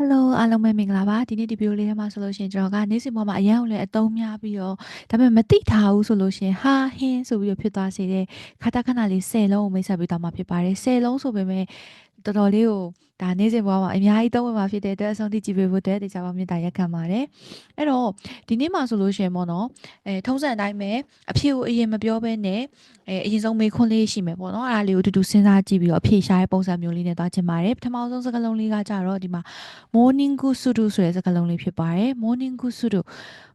Hello အားလုံးပဲမင်္ဂလာပါဒီနေ့ဒီဗီဒီယိုလေးထဲမှာဆိုလို့ရှိရင်ကျွန်တော်ကနေ့စဉ်ဘဝမှာအရန်ကိုလည်းအသုံးများပြီးတော့ဒါပေမဲ့မသိထားဘူးဆိုလို့ရှိရင်ဟာဟင်းဆိုပြီးတော့ဖြစ်သွားစေတဲ့ခါတခဏလေး10လုံးကိုမိတ်ဆက်ပေးသွားမှာဖြစ်ပါတယ်10လုံးဆိုပေမဲ့ တော်တော်လေးကိုဒါနေ့စဉ်ဘဝမှာအများကြီးသုံးဝင်မှာဖြစ်တဲ့အတွက်အဆုံးထိကြည့်ပေးဖို့အတွက်တရားပါမြတ်တာရက်ခံပါတယ်အဲ့တော့ဒီနေ့မှာဆိုလို့ရှိရင်ပေါ့နော်အဲထုံးစံအတိုင်းပဲအဖြေကိုအရင်မပြောဘဲနဲ့အဲအရင်ဆုံးမေးခွန်းလေးရှိမယ်ပေါ့နော်အဲ့ဒါလေးကိုတူတူစဉ်းစားကြည့်ပြီးတော့အဖြေရှာတဲ့ပုံစံမျိုးလေးနဲ့သွားချင်ပါတယ်ပထမဆုံးစကားလုံးလေးကကြတော့ဒီမှာ morning gusuru ဆိုတဲ့စကားလုံးလေးဖြစ်ပါတယ် morning gusuru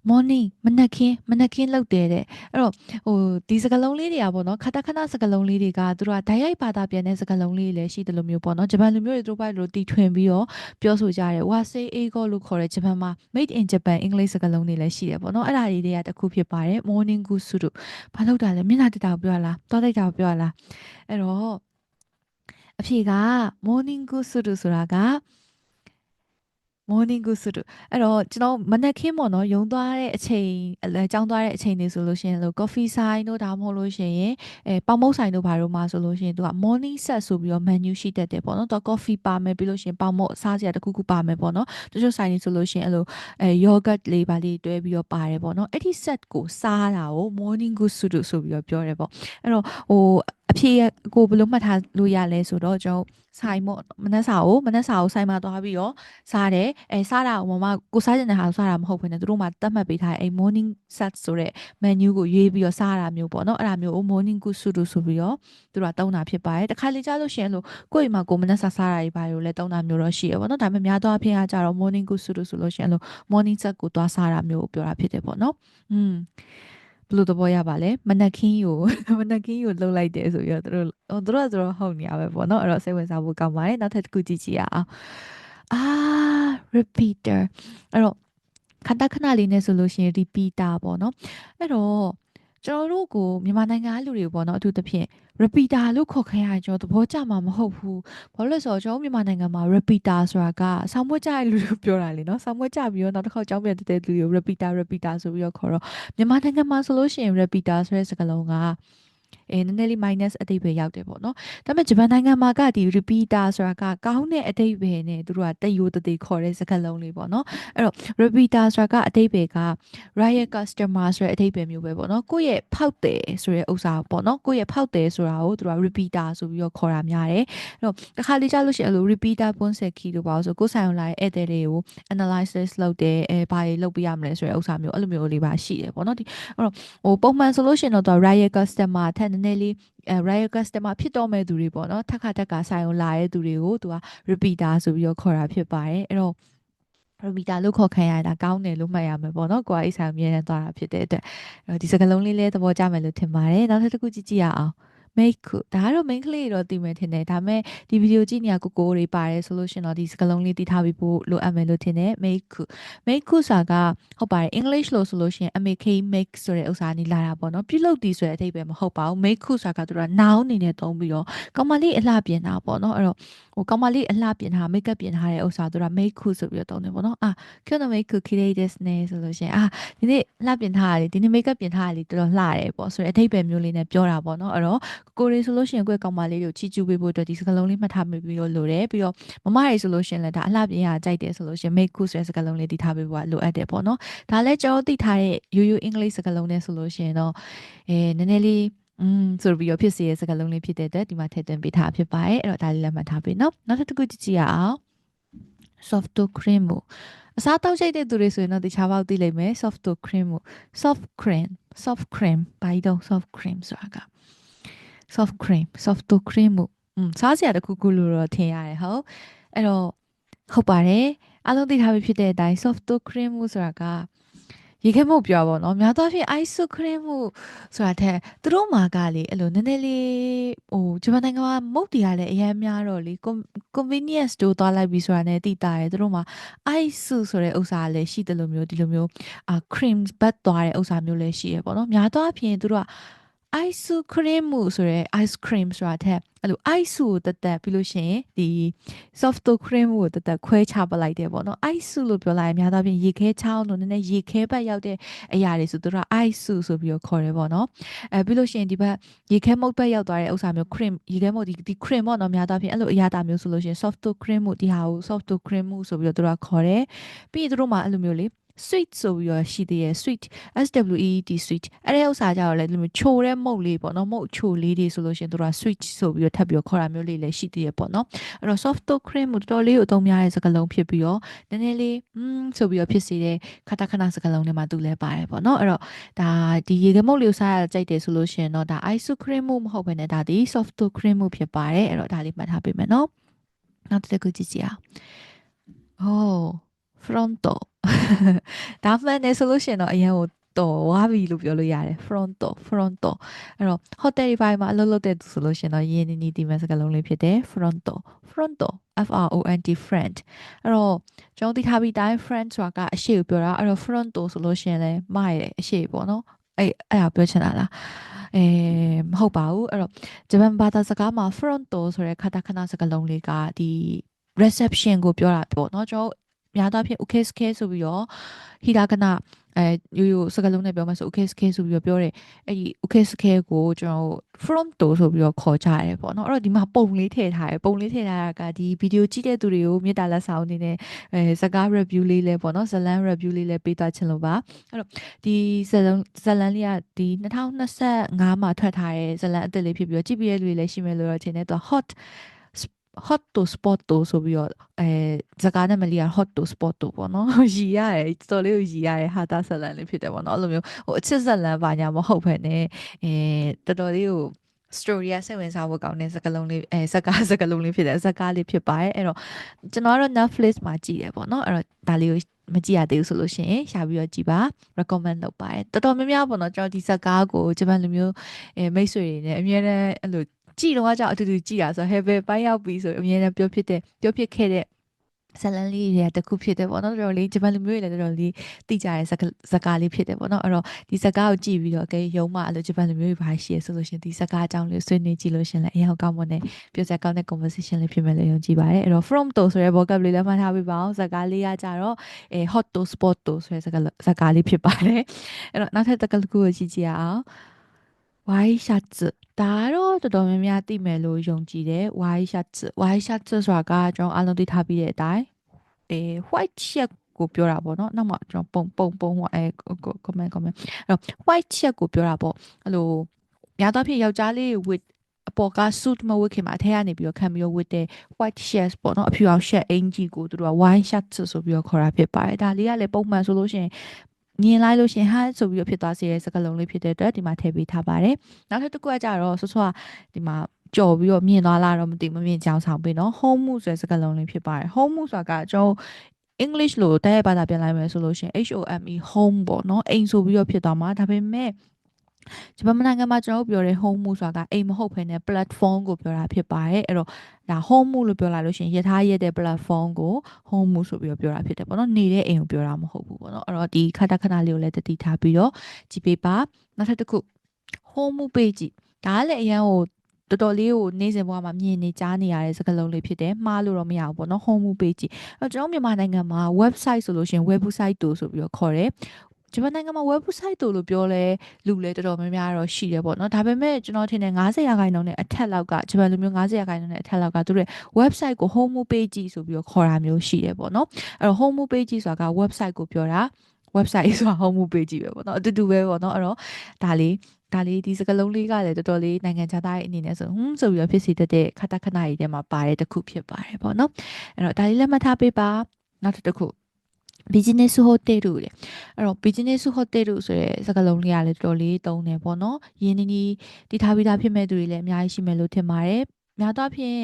morning မနက်ခင်းမနက်ခင်းလောက်တယ်တဲ့အဲ့တော့ဟိုဒီစကားလုံးလေးတွေကပေါ့နော်ခတာခဏစကားလုံးလေးတွေကသူတို့ကဓာတ်ရိုက်ဘာသာပြန်တဲ့စကားလုံးလေးတွေလည်းရှိတယ်လို့မျိုးပေါ့နော်ဂျပန်လူမျိုးတွေသူတို့ဘက်လိုတီထွင်ပြီးတော့ပြောဆိုကြတယ် wasei eigo လို့ခေါ်တဲ့ဂျပန်မှာ made in japan အင်္ဂလိပ်စကားလုံးတွေလည်းရှိတယ်ပေါ့နော်အဲ့ဒါတွေတွေကတစ်ခုဖြစ်ပါတယ် morning gusuru ဘာလို့တာလဲမျက်နှာတက်တာကိုပြောရလားတောတိုက်တာကိုပြောရလားအဲ့တော့အဖြေက morning gusuru ဆိုတာက morning good ဆိုတော့အဲ့တော့ကျွန်တော်မနက်ခင်းပေါ့နော်ယုံသွားတဲ့အချိန်အဲကြောင်းသွားတဲ့အချိန်တွေဆိုလို့ရှိရင်လို့ coffee sign တို့ဒါမှမဟုတ်လို့ရှိရင်အဲပေါင်မုတ်ဆိုင်တို့ဘာတို့မှဆိုလို့ရှိရင်သူက morning set ဆိုပြီးတော့ menu ရှိတတ်တယ်ပေါ့နော်သူက coffee ပါမယ်ပြီးလို့ရှိရင်ပေါင်မုတ်စားစရာတစ်ခုခုပါမယ်ပေါ့နော်တချို့ဆိုင်တွေဆိုလို့ရှိရင်အဲ့လိုအဲ yogurt လေးပါလေးတွဲပြီးတော့ပါတယ်ပေါ့နော်အဲ့ဒီ set ကိုစားတာကို morning good ဆိုပြီးတော့ပြောတယ်ပေါ့အဲ့တော့ဟို အဖြေကိုဘယ်လိုမှတ်ထားလို့ရလဲဆိုတော့ကျွန်တော်ဆိုင်ပေါ့မနက်စာကိုမနက်စာကိုဆိုင်မှာသွားပြီးတော့စားတယ်အဲစားတာဟိုမှာကိုစားကျင်တဲ့ဟာကိုစားတာမဟုတ်ဘဲနဲ့သူတို့မှတတ်မှတ်ပေးထားတဲ့အဲ morning set ဆိုတဲ့ menu ကိုရွေးပြီးတော့စားတာမျိုးပေါ့နော်အဲ့ဒါမျိုးကို morning good suit ဆိုပြီးတော့သူတို့ကတုံးတာဖြစ်ပါတယ်တခါလေကြားလို့ရှိရင်လို့ကိုယ့်အိမ်မှာကိုမနက်စာစားတာတွေပါလို့လဲတုံးတာမျိုးတော့ရှိရပေါ့နော်ဒါပေမဲ့များသောအားဖြင့်ကကြတော့ morning good suit ဆိုလို့ရှိရင်လို့ morning set ကိုသွားစားတာမျိုးကိုပြောတာဖြစ်တယ်ပေါ့နော်อืม ဘယ်လိုသဘောရပါလဲမနက်ခင်းကိုမနက်ခင်းကိုလှုပ်လိုက်တယ်ဆိုပြီးတော့သူတို့ဟိုသူတို့ကဆိုတော့ဟုတ်နေရပဲပေါ့နော်အဲ့တော့စိတ်ဝင်စားဖို့ကောင်းပါတယ်နောက်ထပ်တစ်ခုကြည့်ကြည့်ရအောင်အာ repeater အဲ့တော့ခဏခဏလေးနဲ့ဆိုလို့ရှိရင် repeater ပေါ့နော်အဲ့တော့ကျွန်တော်တို့ကိုမြန်မာနိုင်ငံလူတွေပေါ့နော်အထူးသဖြင့် repeater လို့ခေါ်ခိုင်းရကျွန်တော်သဘောကျမှာမဟုတ်ဘူးဘာလို့လဲဆိုတော့ကျွန်တော်မြန်မာနိုင်ငံမှာ repeater ဆိုတာကဆောင်းမွေးကြတဲ့လူတွေပြောတာလေနော်ဆောင်းမွေးကြပြီးတော့နောက်တစ်ခေါက်ကြောင်းပြန်တဲ့လူတွေ repeater repeater ဆိုပြီးတော့ခေါ်တော့မြန်မာနိုင်ငံမှာဆိုလို့ရှိရင် repeater ဆိုတဲ့စကားလုံးက အဲနည်းနည်းလေး minus အတိတ်ပဲရောက်တယ်ပေါ့နော်ဒါပေမဲ့ဂျပန်နိုင်ငံမှာကဒီ repeater ဆိုတာကကောင်းတဲ့အတိတ်ပဲနဲ့သူတို့ကတယိုတသေးခေါ်တဲ့စကားလုံးလေးပေါ့နော်အဲ့တော့ repeater ဆိုတာကအတိတ်ပဲက riot customer ဆိုတဲ့အတိတ်ပဲမျိုးပဲပေါ့နော်ကိုယ့်ရဲ့ဖောက်တယ်ဆိုတဲ့ဥစ္စာပေါ့နော်ကိုယ့်ရဲ့ဖောက်တယ်ဆိုတာကိုသူတို့က repeater ဆိုပြီးတော့ခေါ်တာများတယ်အဲ့တော့တစ်ခါလေးကြားလို့ရှိရင်အဲ့လို repeater ပွန်းဆက်ခီလို့ပါဆိုကိုယ်ဆိုင်လာရဲ့ဧည့်သည်တွေကို analysis လုပ်တယ်အဲဘာတွေလုပ်ပြရမလဲဆိုတဲ့ဥစ္စာမျိုးအဲ့လိုမျိုးလေးပါရှိတယ်ပေါ့နော်ဒီအဲ့တော့ဟိုပုံမှန်ဆိုလို့ရှိရင်တော့သူက riot customer ထက်နည်းနည်းလေးအဲ riot customer ဖြစ်တော့မဲ့သူတွေပေါ့နော်ထက်ခါထက်ကဆိုင်အောင်လာတဲ့သူတွေကိုသူက repeater ဆိုပြီးတော့ခေါ်တာဖြစ်ပါတယ်အဲ့တော့ရမီတာလို့ခေါ်ခံရတာကောင်းတယ်လို့မှတ်ရမယ်ပေါ့နော်ကိုကအိဆိုင်အမြဲတမ်းသွားတာဖြစ်တဲ့အတွက်ဒီစကားလုံးလေးလည်းသဘောကျမယ်လို့ထင်ပါတယ်နောက်ထပ်တစ်ခုကြည့်ကြည့်ရအောင် make ဒါကတော့ main ကလေးတော့တည်မယ်ထင်တယ်ဒါပေမဲ့ဒီဗီဒီယိုကြည့်နေရကိုကိုတွေပါတယ်ဆိုလို့ရှင်တော့ဒီစကားလုံးလေးတည်ထားပြီးဖို့လိုအပ်မယ်လို့ထင်တယ် make make ဆိုတာကဟုတ်ပါတယ် English လို့ဆိုလို့ရှင် make make ဆိုတဲ့ဥစ္စာနေလာတာပေါ့နော်ပြုလုပ်တည်ဆိုတဲ့အဓိပ္ပာယ်မဟုတ်ပါဘူး make ဆိုတာကသူက noun အနေနဲ့သုံးပြီးတော့ကောင်မလေးအလှပြင်တာပေါ့နော်အဲ့တော့ဟိုကောင်မလေးအလှပြင်ထား make up ပြင်ထားတဲ့ဥစ္စာသူက make ဆိုပြီးတော့သုံးတယ်ပေါ့နော်အာ今日のメイク綺麗ですねဆိုလို့ရှင်အာဒီနေ့လှပြင်ထားရတယ်ဒီနေ့ make up ပြင်ထားရတယ်တော်တော်လှတယ်ပေါ့ဆိုတဲ့အဓိပ္ပာယ်မျိုးလေးနဲ့ပြောတာပေါ့နော်အဲ့တော့ ကိုရီဆိုလို့ရှိရင်ကိုယ့်ကောင်မလေးကိုချီကျူးပေးဖို့အတွက်ဒီစကားလုံးလေးမှတ်ထားမိပြီးတော့လိုတယ်ပြီးတော့မမရီဆိုလို့ရှိရင်လည်းဒါအလှပြင်ရကြိုက်တယ်ဆိုလို့ရှိရင် make good ဆိုတဲ့စကားလုံးလေးတည်ထားပေးဖို့ကလိုအပ်တယ်ပေါ့နော်ဒါလည်းကျွန်တော်သိထားတဲ့ရိုးရိုးအင်္ဂလိပ်စကားလုံးနဲ့ဆိုလို့ရှိရင်တော့အဲနည်းနည်းလေးอืมဆိုပြီးတော့ဖြစ်စေတဲ့စကားလုံးလေးဖြစ်တဲ့အတွက်ဒီမှာထည့်သွင်းပေးထားဖြစ်ပါတယ်အဲ့တော့ဒါလေးလည်းမှတ်ထားပေးနော်နောက်တစ်ခုကြည့်ကြည့်ရအောင် soft cream ကိုအစားတောက်ချိတ်တဲ့သူတွေဆိုရင်တော့တခြားပေါက်သိလိမ့်မယ် soft cream ကို soft cream soft cream ဘာလို့ soft cream ဆိုတာက soft cream soft cream ကိုอืมစားစရာတစ်ခုခုလို့တော့ထင်ရတယ်ဟုတ်အဲ့တော့ဟုတ်ပါတယ်အားလုံးသိထားပြီဖြစ်တဲ့အတိုင်း soft cream ဆိုတာကရေခဲမှုတ်ပြောပါတော့များသောအားဖြင့် ice cream မှုဆိုတာထက်သူတို့မှာကလေအဲ့လိုနည်းနည်းလေးဟိုဂျပန်နိုင်ငံမှာမုတ်တီကလည်းအများများတော့လေ convenience store သွားလိုက်ပြီဆိုတာနဲ့သိတာတယ်သူတို့မှာ ice ဆိုတဲ့ဥစ္စာလည်းရှိတယ်လို့မျိုးဒီလိုမျိုးအာ cream ဘတ်သွားတဲ့ဥစ္စာမျိုးလည်းရှိရပေါ့နော်များသောအားဖြင့်သူတို့က ice cream ဆိုရဲ ice cream ဆိုတာထက်အဲ့လို ice ကိုတက်တက်ပြီးလို့ရှိရင်ဒီ soft cream ကိုတက်တက်ခွဲချပလိုက်တယ်ပေါ့နော် ice လို့ပြောလိုက်ရင်များသောအားဖြင့်ရေခဲချောင်းလို့နည်းနည်းရေခဲဘက်ရောက်တဲ့အရာတွေဆိုသူတို့က ice ဆိုပြီးတော့ခေါ်တယ်ပေါ့နော်အဲပြီးလို့ရှိရင်ဒီဘက်ရေခဲမုတ်ဘက်ရောက်သွားတဲ့ဥစ္စာမျိုး cream ရေခဲမုတ်ဒီဒီ cream ပေါ့နော်များသောအားဖြင့်အဲ့လိုအရာတာမျိုးဆိုလို့ရှိရင် soft cream ကိုဒီဟာကို soft cream ဆိုပြီးတော့သူတို့ကခေါ်တယ်ပြီးရင်သူတို့မှအဲ့လိုမျိုးလေ sweet ဆိုပြီးတော့ရှိသေးရဲ့ sweet S W E T sweet အဲ့ဒီဥစ္စာကြတော့လေဒီလိုချိုတဲ့မုတ်လေးပေါ့နော်မုတ်ချိုလေးတွေဆိုလို့ရှိရင်တို့က sweet ဆိုပြီးတော့ထပ်ပြီးတော့ခေါ်တာမျိုးလေးလည်းရှိသေးရဲ့ပေါ့နော်အဲ့တော့ soft cream ကိုတော်တော်လေးကိုအသုံးများတဲ့စကားလုံးဖြစ်ပြီးတော့နည်းနည်းလေးอืมဆိုပြီးတော့ဖြစ်စေတဲ့ခဏခဏစကားလုံးတွေမှာသူလည်းပါတယ်ပေါ့နော်အဲ့တော့ဒါဒီရေကမုတ်လေးကိုစားရကြိုက်တယ်ဆိုလို့ရှိရင်တော့ဒါ ice cream မဟုတ်ဘဲနဲ့ဒါဒီ soft cream ဖြစ်ပါတယ်အဲ့တော့ဒါလေးမှတ်ထားပေးမယ်နော်နောက်တစ်ခုကြည့်ကြည့်အောင် oh fronto ဒါမှန်တယ်ဆိုလို့ရှိရင်တော့အရင်ကိုတော်ဝါပြီလို့ပြောလို့ရတယ် fronto fronto အဲ့တော့ hotel တွေပိုင်းမှာအလုပ်လုပ်တဲ့သူဆိုလို့ရှိရင်တော့ရင်းနှီးနှီးဒီမဲ့စကားလုံးလေးဖြစ်တယ် fronto fronto F R O N T friend အဲ့တော့ကျွန်တော်သိထားပြီးတိုင်း friend ဆိုတာကအရှိကိုပြောတာအဲ့တော့ fronto ဆိုလို့ရှိရင်လည်းမရဲ့အရှိပေါ့နော်အဲ့အဲ့ဒါပြောချင်တာလားအဲမဟုတ်ပါဘူးအဲ့တော့ဂျပန်ဘာသာစကားမှာ fronto ဆိုတဲ့ခတာခဏစကားလုံးလေးကဒီ reception ကိုပြောတာပေါ့เนาะကျွန်တော် များသောအားဖြင့် okay scale ဆိုပြီးတော့ဟီရာကနာအဲရိုးရိုးစကားလုံးနဲ့ပြောမှဆို okay scale ဆိုပြီးတော့ပြောတယ်အဲ့ဒီ okay scale ကိုကျွန်တော် front door ဆိုပြီးတော့ခေါ်ကြရတယ်ပေါ့နော်အဲ့တော့ဒီမှာပုံလေးထည့်ထားတယ်ပုံလေးထည့်ထားတာကဒီဗီဒီယိုကြည့်တဲ့သူတွေကိုမြေတားလက်ဆောင်အနေနဲ့အဲစကား review လေးလဲပေါ့နော်ဇလန် review လေးလဲပေးသွားချင်လို့ပါအဲ့တော့ဒီဇလန်ဇလန်လေးကဒီ2025မှာထွက်ထားတဲ့ဇလန်အသစ်လေးဖြစ်ပြီးတော့ကြည့်ပြီးတဲ့လူတွေလည်းရှိမယ်လို့တော့ထင်တယ်သူက hot hot to spot to ဆိုပြီးတော့အဲစကားနဲ့မလီက hot to spot to ပေါ့နော်ရီရတယ်တော်လေးကိုရီရတယ်ဟာတာဆက်လန်လေးဖြစ်တယ်ပေါ့နော်အဲ့လိုမျိုးဟိုအချစ်ဆက်လန်ပါညာမဟုတ်ဘဲနဲ့အဲတော်တော်လေးကို story ရစိတ်ဝင်စားဖို့ကောင်းတဲ့စကားလုံးလေးအဲစကားစကားလုံးလေးဖြစ်တယ်စကားလေးဖြစ်ပါတယ်အဲ့တော့ကျွန်တော်ကတော့ Netflix မှာကြည့်တယ်ပေါ့နော်အဲ့တော့ဒါလေးကိုမကြည့်ရသေးဘူးဆိုလို့ရှိရင်ရှာပြီးတော့ကြည့်ပါ recommend လုပ်ပါတယ်တော်တော်များများပေါ့နော်ကျွန်တော်ဒီစကားကိုဂျပန်လူမျိုးအဲမိတ်ဆွေတွေနဲ့အများနဲ့အဲ့လို ကြည်တော့ကြောင့်အတူတူကြည်တာဆိုတော့ heaven ပိုင်းရောက်ပြီဆိုအမြဲတမ်းပြောဖြစ်တဲ့ပြောဖြစ်ခဲ့တဲ့ဇလန်လေးတွေတခုဖြစ်တယ်ပေါ့နော်တော်တော်လေးဂျပန်လူမျိုးတွေလည်းတော်တော်လေးသိကြတဲ့ဇကားလေးဖြစ်တယ်ပေါ့နော်အဲ့တော့ဒီဇကားကိုကြည့်ပြီးတော့ကဲရုံမှအဲ့လိုဂျပန်လူမျိုးတွေဘာရှိရဆိုလို့ရှင်ဒီဇကားအကြောင်းလေးဆွေးနွေးကြည့်လို့ရှင်လည်းအရင်ကောင်းမွန်တဲ့ပြောစရာကောင်းတဲ့ conversation လေးဖြစ်မယ်လို့ယုံကြည်ပါတယ်အဲ့တော့ from to ဆိုတဲ့ vocab လေးလည်းမှတ်ထားပေးပါအောင်ဇကားလေးကကြတော့အဲ hot to spot to ဆိုတဲ့ဇကားဇကားလေးဖြစ်ပါတယ်အဲ့တော့နောက်ထပ်တကယ်တစ်ခုကိုကြည့်ကြရအောင် white shirts ဒါတော့တော်တော်များများသိမယ်လို့ယုံကြည်တယ် white shirts white shirts ဆိုတာကကျွန်တော်အားလုံးသိထားပြီးတဲ့အတိုင်းအဲ white shirt ကိုပြောတာပေါ့နော်နောက်မှကျွန်တော်ပုံပုံပုံဟိုအဲ comment comment အဲ့တော့ white shirt ကိုပြောတာပေါ့အဲ့လိုများသောအားဖြင့်ယောက်ျားလေး with အပေါ်က suit မဝတ်ခင်မှာအထက်ကနေပြီးတော့ခံပြီးတော့ဝတ်တဲ့ white shirt ပေါ့နော်အဖြူအောင် shirt အင်ဂျီကိုသူတို့က white shirt ဆိုပြီးတော့ခေါ်တာဖြစ်ပါတယ်ဒါလေးကလည်းပုံမှန်ဆိုလို့ရှိရင် မြင်လိုက်လို့ရှင်ဟာဆိုပြီးတော့ဖြစ်သွားစေတဲ့စကားလုံးလေးဖြစ်တဲ့အတွက်ဒီမှာထည့်ပေးထားပါတယ်နောက်ထပ်တစ်ခုကကြတော့ဆောဆောကဒီမှာကြော်ပြီးတော့မြင်သွားလားတော့မသိမမြင်ကြောင်းဆောင်ပေးနော် home မှုဆိုတဲ့စကားလုံးလေးဖြစ်ပါတယ် home မှုဆိုတာကကျွန်တော် English လို့တဲ့ဘာသာပြန်လိုက်မယ်ဆိုလို့ရှင် H O M E home ပေါ့နော်အိမ်ဆိုပြီးတော့ဖြစ်သွားမှာဒါပေမဲ့ ဂျပန်နိုင်ငံမှာကျွန်တော်တို့ပြောတဲ့ home မှုဆိုတာကအိမ်မဟုတ်ဘဲနဲ့ platform ကိုပြောတာဖြစ်ပါတယ်အဲ့တော့ဒါ home မှုလို့ပြောလိုက်လို့ရှိရင်ယထာရက်တဲ့ platform ကို home မှုဆိုပြီးတော့ပြောတာဖြစ်တယ်ပေါ့နော်နေတဲ့အိမ်ကိုပြောတာမဟုတ်ဘူးပေါ့နော်အဲ့တော့ဒီခဏခဏလေးကိုလည်းတတိထားပြီးတော့ကြည့်ပေးပါနောက်ထပ်တစ်ခု home မှု page ဒါကလည်းအရင်ဟိုတော်တော်လေးကိုနေ့စဉ်ဘဝမှာမြင်နေကြားနေရတဲ့စကားလုံးလေးဖြစ်တယ်မှားလို့တော့မရဘူးပေါ့နော် home page အဲကျွန်တော်မြန်မာနိုင်ငံမှာ website ဆိုလို့ရှိရင် website တို့ဆိုပြီးတော့ခေါ်တယ် ဂျပန်နိုင်ငံမှာ website တို့လို့ပြောလဲလူလဲတော်တော်များများတော့ရှိတယ်ပေါ့နော်ဒါပေမဲ့ကျွန်တော်ထင်တယ်90ရာခိုင်နှုန်းနဲ့အထက်လောက်ကဂျပန်လူမျိုး90ရာခိုင်နှုန်းနဲ့အထက်လောက်ကသူတို့ website ကို home page ဆိုပြီးတော့ခေါ်တာမျိုးရှိတယ်ပေါ့နော်အဲ့တော့ home page ဆိုတာက website ကိုပြောတာ website ဆိုတာ home page ပဲပေါ့နော်အတူတူပဲပေါ့နော်အဲ့တော့ဒါလေးဒါလေးဒီစကလုံးလေးကလည်းတော်တော်လေးနိုင်ငံခြားသားရဲ့အနေနဲ့ဆိုဟွန်းဆိုပြီးတော့ဖြစ်စီတတ်တဲ့ခတာခဏကြီးထဲမှာပါတဲ့တစ်ခုဖြစ်ပါတယ်ပေါ့နော်အဲ့တော့ဒါလေးလက်မှတ်ထားပေးပါနောက်တစ်ခု business hotel တွေအဲ့တော့ business hotel ဆိုတဲ့စကားလုံးလေးကလည်းတော်တော်လေးတုံးတယ်ပေါ့နော်ရင်းနှီးနှီးတည်ထားပြီးသားဖြစ်မဲ့သူတွေလည်းအများကြီးရှိမယ်လို့ထင်ပါတယ်များသောအားဖြင့်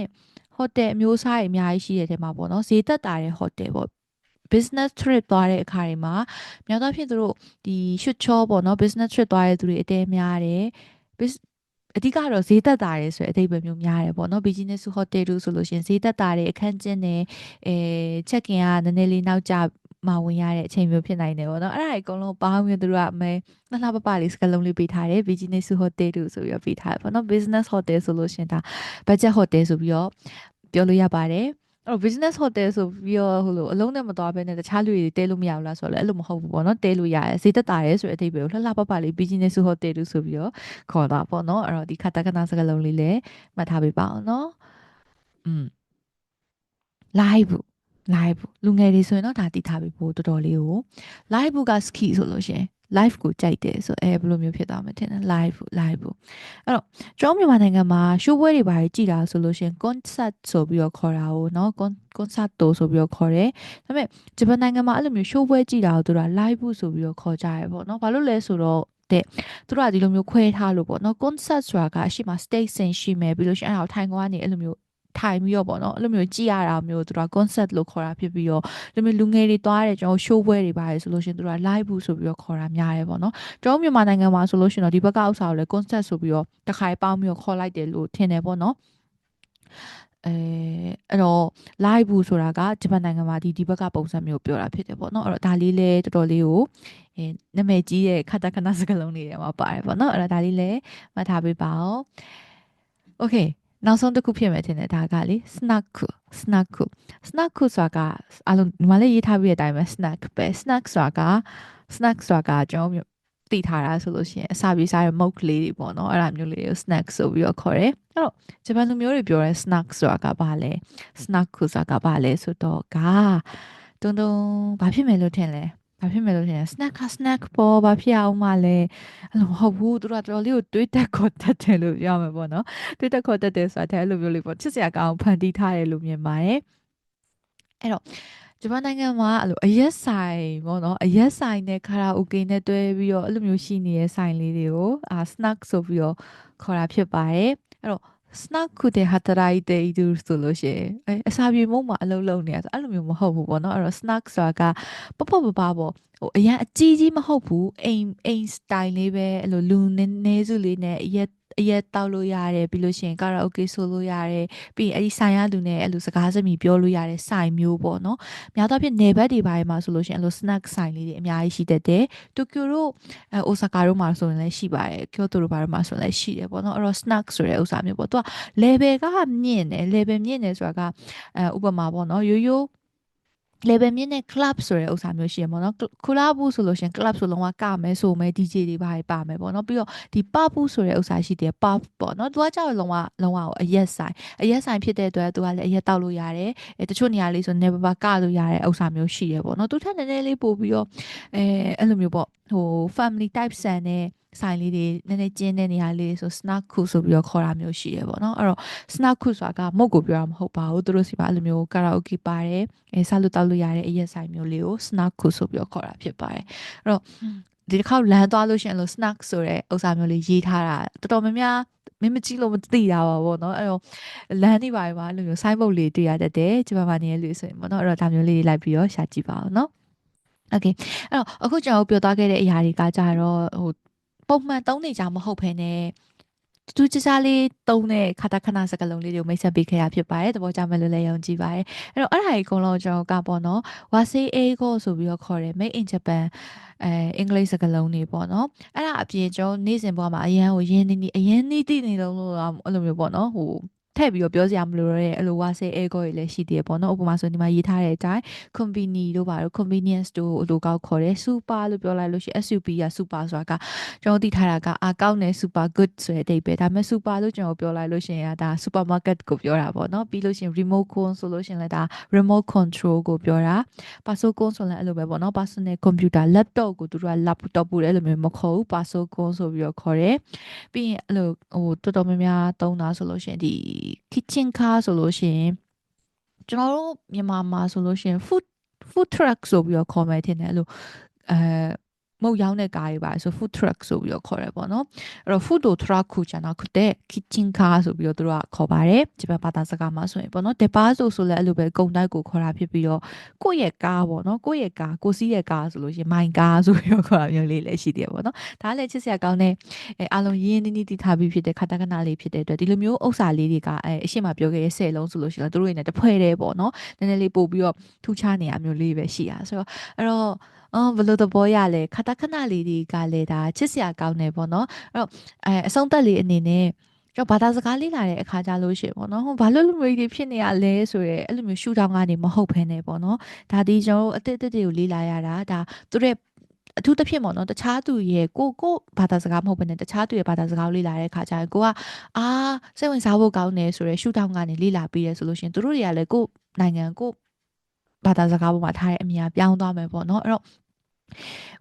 hotel အမျိုးအစားတွေအများကြီးရှိတဲ့ထဲမှာပေါ့နော်ဈေးသက်တာတဲ့ hotel ပေါ့ business trip သွားတဲ့အခါတွေမှာများသောအားဖြင့်သူတို့ဒီရွှတ်ချောပေါ့နော် business trip သွားတဲ့သူတွေအတဲများတယ်အဓိကတော့ဈေးသက်တာတယ်ဆိုတဲ့အဓိပ္ပာယ်မျိုးများတယ်ပေါ့နော် business hotel တို့ဆိုလို့ရှိရင်ဈေးသက်တာတယ်အခန်းကျင်းတယ်အဲ check in ကနည်းနည်းလေးနောက်ကျ မဝင်ရတဲ့အချိန်မျိုးဖြစ်နိုင်တယ်ပေါ့နော်အဲ့ဒါအကုန်လုံးပေါင်းပြီးသူတို့ကမဲနှစ်လှပပလေးစကလုံးလေးပေးထားတယ် business hotel တို့ဆိုပြီးတော့ပေးထားတယ်ပေါ့နော် business hotel ဆိုလို့ရှင်ဒါ budget hotel ဆိုပြီးတော့ပြောလို့ရပါတယ်အဲ့တော့ business hotel ဆိုပြီးတော့ဟိုလိုအလုံးနဲ့မသွားဘဲနဲ့တခြားလူတွေတဲလို့မရဘူးလားဆိုတော့လည်းအဲ့လိုမဟုတ်ဘူးပေါ့နော်တဲလို့ရတယ်ဈေးသက်သာရဲဆိုတဲ့အဓိပ္ပာယ်ကိုလှလှပပလေး business hotel လို့ဆိုပြီးတော့ခေါ်တာပေါ့နော်အဲ့တော့ဒီခတကနာစကလုံးလေးလည်းမှတ်ထားပေးပါအောင်နော်อืม live live လူငယ်တွေဆိုရင်တော့ဒါတည်ထားပြီးဖို့တော်တော်လေးကို live က ski ဆိုလို့ရှင် live ကိုကြိုက်တယ်ဆိုအဲဘယ်လိုမျိုးဖြစ်သွားမလဲထင်တယ် live live အဲ့တော့ကျွန်တော်မြန်မာနိုင်ငံမှာ show ပွဲတွေပါကြည်တာဆိုလို့ရှင် concert ဆိုပြီးတော့ခေါ်တာကိုเนาะ concert တိုဆိုပြီးတော့ခေါ်တယ်ဒါပေမဲ့ဂျပန်နိုင်ငံမှာအဲ့လိုမျိုး show ပွဲကြည်တာကိုသူက live ဆိုပြီးတော့ခေါ်ကြရပေါ့เนาะဘာလို့လဲဆိုတော့တဲ့သူတို့ကဒီလိုမျိုးခွဲထားလို့ပေါ့နော် concert ဆိုတာကအရှိမ stage ဆင်ရှိမယ်ပြီးလို့ရှိရင်အဲ့ဒါကိုထိုင်ကနေအဲ့လိုမျိုး ထိုင်ပြီးတော့ပေါ့နော်အဲ့လိုမျိုးကြည့်ရတာမျိုးသူတို့က concept လို့ခေါ်တာဖြစ်ပြီးတော့ဒီလိုမျိုးလူငယ်တွေသွားတယ်ကျွန်တော် show ပွဲတွေပါတယ်ဆိုလို့ရှင်သူတို့က live ဘူးဆိုပြီးတော့ခေါ်တာများတယ်ပေါ့နော်ကျွန်တော်မြန်မာနိုင်ငံမှာဆိုလို့ရှင်တော့ဒီဘက်ကဥစ္စာကိုလည်း concept ဆိုပြီးတော့တစ်ခါပေါင်းပြီးတော့ခေါ်လိုက်တယ်လို့ထင်တယ်ပေါ့နော်အဲအဲ့တော့ live ဘူးဆိုတာကဂျပန်နိုင်ငံမှာဒီဒီဘက်ကပုံစံမျိုးပြောတာဖြစ်တယ်ပေါ့နော်အဲ့တော့ဒါလေးလဲတော်တော်လေးကိုအဲနာမည်ကြီးရဲ့ခတခဏစကလုံးလေးတွေမှာပါတယ်ပေါ့နော်အဲ့တော့ဒါလေးလဲမှတ်ထားပေးပါဦး Okay နောက်ဆုံးတစ်ခုဖြစ်မယ်ထင်တယ်ဒါကလေ snack snack snack ဆိုတာကအလုံးဒီမှာလေးရေးထားပြီးတဲ့အတိုင်းပဲ snack ပဲ snack ဆိုတာက snack ဆိုတာကကျွန်တော်သိထားတာဆိုလို့ရှိရင်အစာပြေးစားရမုတ်ကလေးတွေပေါ့နော်အဲ့ဒါမျိုးလေးကို snack ဆိုပြီးတော့ခေါ်တယ်အဲ့တော့ဂျပန်လူမျိုးတွေပြောတဲ့ snack ဆိုတာကဘာလဲ snack ဆိုတာကဘာလဲဆိုတော့ကတုံတုံဘာဖြစ်မယ်လို့ထင်လဲ ဘာဖြစ်မယ်လို့ထင်လဲ snack က snack ပေါ်ဘာဖြစ်အောင်မလဲအဲ့လိုမဟုတ်ဘူးသူတို့ကတော်တော်လေးကိုတွေးတက်ခေါ်တတ်တယ်လို့ပြောမှာပေါ့နော်တွေးတက်ခေါ်တတ်တယ်ဆိုတာအဲ့လိုမျိုးလေးပေါ့ချစ်စရာကောင်းဖန်တီးထားတယ်လို့မြင်ပါတယ်အဲ့တော့ဂျပန်နိုင်ငံမှာအဲ့လိုအရက်ဆိုင်ပေါ့နော်အရက်ဆိုင်နဲ့ကာရာအိုကေနဲ့တွဲပြီးတော့အဲ့လိုမျိုးရှိနေတဲ့ဆိုင်လေးတွေကိုအာ snack ဆိုပြီးတော့ခေါ်တာဖြစ်ပါတယ်အဲ့တော့ snack ခုတဲ့ဟာတရိုက်တဲ့သူဆိုလို့ရှိရင်အဲအစာပြေမုံမှာအလုံးလုံးနေရဆိုအဲ့လိုမျိုးမဟုတ်ဘူးပေါ့နော်အဲ့တော့ snack ဆိုတာကပပပပပေါ့ဟိုအရင်အကြီးကြီးမဟုတ်ဘူးအိမ်အိမ် style လေးပဲအဲ့လိုလူနည်းနည်းစုလေးနဲ့အရက် အရက်တောက်လို့ရတယ်ပြီးလို့ရှိရင်ကာရာအိုကေဆိုလို့ရတယ်ပြီးရင်အဲ့ဒီဆိုင်ရသူနဲ့အဲ့လိုစကားစမြည်ပြောလို့ရတဲ့ဆိုင်မျိုးပေါ့နော်များသောအားဖြင့်နေဘက်တွေပိုင်းမှာဆိုလို့ရှိရင်အဲ့လို snack ဆိုင်လေးတွေအများကြီးရှိတတ်တယ်တိုကျိုတို့အဲအိုဆာကာတို့မှာဆိုရင်လည်းရှိပါတယ်ကျိုတိုတို့ဘာတို့မှာဆိုရင်လည်းရှိတယ်ပေါ့နော်အဲ့တော့ snack ဆိုတဲ့ဥစ္စာမျိုးပေါ့သူက level ကမြင့်တယ် level မြင့်တယ်ဆိုတာကအဲဥပမာပေါ့နော်ရိုးရိုး level မြင့်တဲ့ club ဆိုတဲ့ဥစ္စာမျိုးရှိရပေါ့နော် club ဘူးဆိုလို့ရှင် club ဆိုလုံးဝကမယ်ဆိုမယ် DJ တွေပါပါမယ်ပေါ့နော်ပြီးတော့ဒီ pub ဘူးဆိုတဲ့ဥစ္စာရှိတယ် pub ပေါ့နော်သူကကြောက်လုံးဝလုံးဝအရက်ဆိုင်အရက်ဆိုင်ဖြစ်တဲ့အတွက်သူကလည်းအရက်တောက်လို့ရတယ်အဲတချို့နေရာလေးဆို never bar ကလို့ရတဲ့ဥစ္စာမျိုးရှိရပေါ့နော်သူထက်နည်းနည်းလေးပို့ပြီးတော့အဲအဲ့လိုမျိုးပေါ့ဟို family type ဆန်တဲ့ ဆိုင်လေးတွေနည်းနည်းကျင်းတဲ့နေရာလေးဆို snack cool ဆိုပြီးတော့ခေါ်တာမျိုးရှိတယ်ပေါ့နော်အဲ့တော့ snack cool ဆိုတာကမုတ်ကိုပြောတာမဟုတ်ပါဘူးသူတို့စီမှာအဲ့လိုမျိုး karaoke ပါတယ်အဲဆလုတောက်လို့ရတဲ့အရက်ဆိုင်မျိုးလေးကို snack cool ဆိုပြီးတော့ခေါ်တာဖြစ်ပါတယ်အဲ့တော့ဒီတစ်ခေါက်လမ်းသွားလို့ရှိရင်လို့ snack ဆိုတဲ့ဥစ္စာမျိုးလေးရေးထားတာတော်တော်များများမင်းမကြည့်လို့မသိတာပါဗောနော်အဲ့တော့လမ်းနေပါပါလို့မျိုး sign board လေးတွေ့ရတတ်တယ်ကျမပါနေတဲ့လူဆိုရင်ဗောနော်အဲ့တော့ဒါမျိုးလေးလိုက်ပြီးတော့ရှာကြည့်ပါအောင်နော် okay အဲ့တော့အခုကျွန်တော်ပြောသွားခဲ့တဲ့အရာတွေကကြတော့ဟို ပုံမှန်သုံးနေကြမဟုတ်ဘဲနဲ့တူးကြကြလေးသုံးတဲ့ခါတခဏစကလုံးလေးတွေကိုမိတ်ဆက်ပေးခဲ့ရဖြစ်ပါတယ်တဘောကြမယ်လို့လည်းယုံကြည်ပါတယ်အဲ့တော့အဲ့ဒါကြီးအကုန်လုံးကျွန်တော်ကပေါ့နော်ဝါစေးအေးကိုဆိုပြီးတော့ခေါ်တယ် made in japan အဲအင်္ဂလိပ်စကားလုံးတွေပေါ့နော်အဲ့ဒါအပြင်ကျွန်တော်နေ့စဉ်ဘဝမှာအရန်ကိုရင်းနေနေအရန်နေတည်နေလုံးလို့အဲ့လိုမျိုးပေါ့နော်ဟို ထည့်ပြီးတော့ပြောစရာမလိုတော့တဲ့အလိုဝါဆေအဲကောတွေလည်းရှိသေးတယ်ပေါ့နော်ဥပမာဆိုဒီမှာရေးထားတဲ့အတိုင်း company တို့ပါတော့ convenience တို့အလိုကောက်ခေါ်တယ် super လို့ပြောလိုက်လို့ရှိရင် SUP က super ဆိုတာကကျွန်တော်သိထားတာကအကောက်နဲ့ super good ဆိုတဲ့အဓိပ္ပာယ်ဒါပေမဲ့ super လို့ကျွန်တော်ပြောလိုက်လို့ရှိရင်ဒါ supermarket ကိုပြောတာပေါ့နော်ပြီးလို့ရှိရင် remote control ဆိုလို့ရှိရင်လည်းဒါ remote control ကိုပြောတာ pasocon ဆိုလည်းအဲ့လိုပဲပေါ့နော် personal computer laptop ကိုသူတို့က laptop ပို့တယ်အဲ့လိုမျိုးမခေါ်ဘူး pasocon ဆိုပြီးတော့ခေါ်တယ်ပြီးရင်အဲ့လိုဟိုတော်တော်များများသုံးတာဆိုလို့ရှိရင်ဒီ kitchen car ဆိုလို့ရှိရင်ကျွန်တော်တို့မြန်မာမှာဆိုလို့ရှိရင် food food truck ဆိုပြီးတော့ခေါ်မယ်ထင်တယ်အဲ့လိုအဲ မမုတ်ရောင်းတဲ့ကားတွေပါဆို food truck ဆိုပြီးတော့ခေါ်တယ်ပေါ့နော်အဲ့တော့ food truck ခုကျန်တော့ခုတဲ့ kitchen car ဆိုပြီးတော့သူတို့ကခေါ်ပါတယ်ဂျပန်ဘာသာစကားမှာဆိုရင်ပေါ့နော် depart ဆိုဆိုလည်းအဲ့လိုပဲဂုံတိုက်ကိုခေါ်တာဖြစ်ပြီးတော့ကိုယ့်ရဲ့ကားပေါ့နော်ကိုယ့်ရဲ့ကားကိုစီးရဲ့ကားဆိုလို့ရှိရင်မိုင်ကားဆိုပြီးတော့ခေါ်တာမျိုးလေးလည်းရှိတယ်ပေါ့နော်ဒါလည်းချစ်စရာကောင်းတဲ့အဲအားလုံးရင်းရင်းနှီးနှီးတည်ထားပြီးဖြစ်တဲ့ခါတကနာလေးဖြစ်တဲ့အတွက်ဒီလိုမျိုးဥစ္စာလေးတွေကအဲအရှိမပြောခဲ့တဲ့ဆယ်လုံးဆိုလို့ရှိရင်တို့တွေနဲ့တဖွဲ့တည်းပေါ့နော်နည်းနည်းလေးပို့ပြီးတော့ထူးခြားနေရမျိုးလေးပဲရှိရဆိုတော့အဲ့တော့ အော်ဘယ်လိုသဘောရလဲခါတခဏလေးတွေကလည်းဒါချစ်စရာကောင်းတယ်ပေါ့နော်အဲ့တော့အဲအဆုံးသက်လေးအနေနဲ့တော့ဘာသာစကားလေ့လာတဲ့အခါကြလို့ရှိရင်ပေါ့နော်ဟိုဘာလို့လူမျိုးတွေဖြစ်နေရလဲဆိုရဲအဲ့လိုမျိုးရှူတောင်းကနေမဟုတ်ဖ ೇನೆ ပေါ့နော်ဒါဒီကျွန်တော်တို့အစ်စ်အစ်တွေကိုလေ့လာရတာဒါသူတို့အထူးသဖြင့်ပေါ့နော်တခြားသူရဲ့ကိုကိုဘာသာစကားမဟုတ်ဘဲနဲ့တခြားသူရဲ့ဘာသာစကားကိုလေ့လာတဲ့အခါကျရင်ကိုကအာစိတ်ဝင်စားဖို့ကောင်းတယ်ဆိုရဲရှူတောင်းကနေလေ့လာပြီးရဲဆိုလို့ရှိရင်သူတို့တွေကလည်းကိုနိုင်ငံကိုဘာသာစကားပေါ်မှာထားတဲ့အမြင်ပြောင်းသွားမယ်ပေါ့နော်အဲ့တော့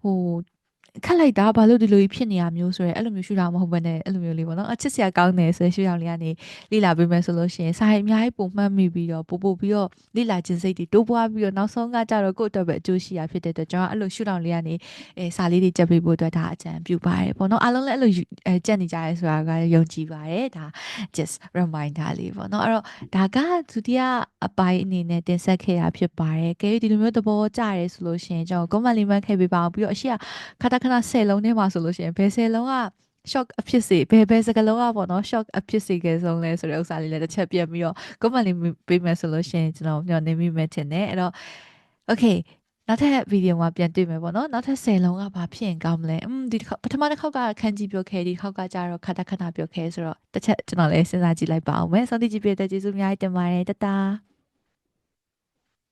ဟို ခက်လိုက်တာဘာလို့ဒီလိုကြီးဖြစ်နေရမျိုးဆိုရဲအဲ့လိုမျိုးရှူတာမဟုတ်ဘဲနဲ့အဲ့လိုမျိုးလေးပေါ့နော်အချစ်စရာကောင်းတယ်ဆိုရဲရှူတောင်လေးကနေလေ့လာပေးမယ်ဆိုလို့ရှိရင်စာရေးအများကြီးပုံမှတ်မိပြီးတော့ပို့ပို့ပြီးတော့လေ့လာခြင်းစိတ်တွေတိုးပွားပြီးတော့နောက်ဆုံးကကြတော့ကိုယ့်အတွက်ပဲအကျိုးရှိရဖြစ်တဲ့အတွက်ကျွန်တော်အဲ့လိုရှူတောင်လေးကနေအဲစာလေးတွေကြက်ပေးဖို့အတွက်ဒါအကြံပြုပါတယ်ပေါ့နော်အားလုံးလည်းအဲ့လိုအဲကြက်နေကြရဲဆိုတာကယုံကြည်ပါတယ်ဒါ just reminder လေးပေါ့နော်အဲ့တော့ဒါကဒုတိယအပိုင်းအနေနဲ့တင်ဆက်ခဲ့တာဖြစ်ပါတယ်ကဲဒီလိုမျိုးသဘောကျရဲဆိုလို့ရှိရင်ကျွန်တော် comment လေးမှတ်ခဲ့ပေးပါအောင်ပြီးတော့အရှိကခဏခခဏဆယ်လုံးထဲမှာဆိုလို့ရှိရင်ဘယ်ဆယ်လုံးက shock အဖြစ်စေဘယ်ဘယ်စကလုံးကပေါ့နော် shock အဖြစ်စေခဲ့ဆုံးလဲဆိုတဲ့ဥစ္စာလေးလည်းတစ်ချက်ပြတ်ပြီးတော့ comment လေးပေးမယ်ဆိုလို့ရှိရင်ကျွန်တော်မျှော်နေမိမယ်ထင်တယ်အဲ့တော့ okay နောက်ထပ်ဗီဒီယိုမှာပြန်တွေ့မယ်ပေါ့နော်နောက်ထပ်၁၀လုံးကဘာဖြစ်ရင်ကောင်းမလဲอืมဒီပထမတစ်ခေါက်ကခန်းကြီးပြောခဲ့ဒီခေါက်ကကြတော့ခတာခတာပြောခဲ့ဆိုတော့တစ်ချက်ကျွန်တော်လည်းစဉ်းစားကြည့်လိုက်ပါအောင်မယ်စောင့်ကြည့်ကြည့်ပြတဲ့ကျေးဇူးအများကြီးတင်ပါတယ်တတား